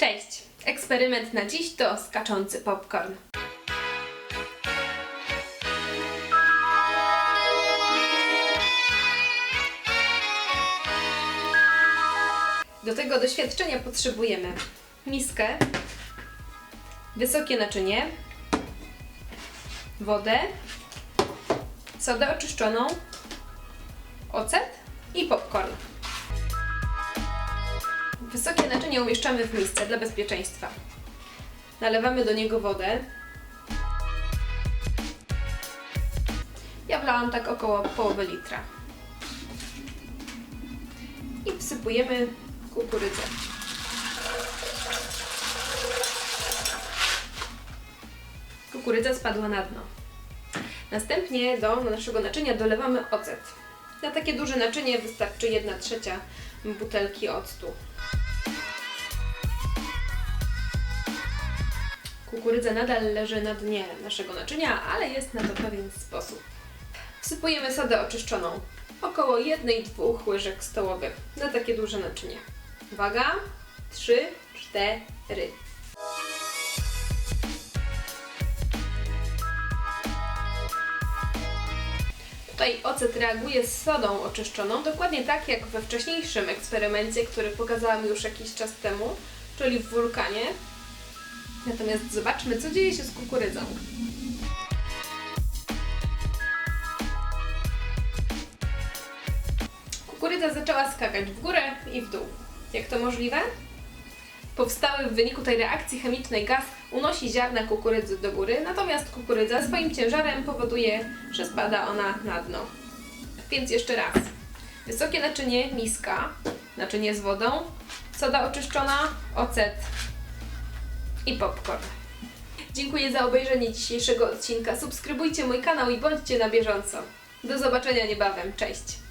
Cześć! Eksperyment na dziś to skaczący popcorn. Do tego doświadczenia potrzebujemy miskę, wysokie naczynie, wodę, sodę oczyszczoną, ocet i popcorn. Wysokie naczynie umieszczamy w misce dla bezpieczeństwa. Nalewamy do niego wodę. Ja wlałam tak około połowy litra. I wsypujemy kukurydzę. Kukurydza spadła na dno. Następnie do naszego naczynia dolewamy ocet. Na takie duże naczynie wystarczy 1 trzecia butelki octu. Kukurydza nadal leży na dnie naszego naczynia, ale jest na to pewien sposób. Wsypujemy sodę oczyszczoną, około 1-2 łyżek stołowych na takie duże naczynie. Uwaga, 3, 4. Tutaj ocet reaguje z sodą oczyszczoną, dokładnie tak jak we wcześniejszym eksperymencie, który pokazałam już jakiś czas temu, czyli w wulkanie. Natomiast zobaczmy, co dzieje się z kukurydzą. Kukurydza zaczęła skakać w górę i w dół. Jak to możliwe? Powstały w wyniku tej reakcji chemicznej gaz unosi ziarna kukurydzy do góry, natomiast kukurydza swoim ciężarem powoduje, że spada ona na dno. Więc jeszcze raz. Wysokie naczynie, miska, naczynie z wodą, soda oczyszczona, ocet i popcorn. Dziękuję za obejrzenie dzisiejszego odcinka. Subskrybujcie mój kanał i bądźcie na bieżąco. Do zobaczenia niebawem. Cześć!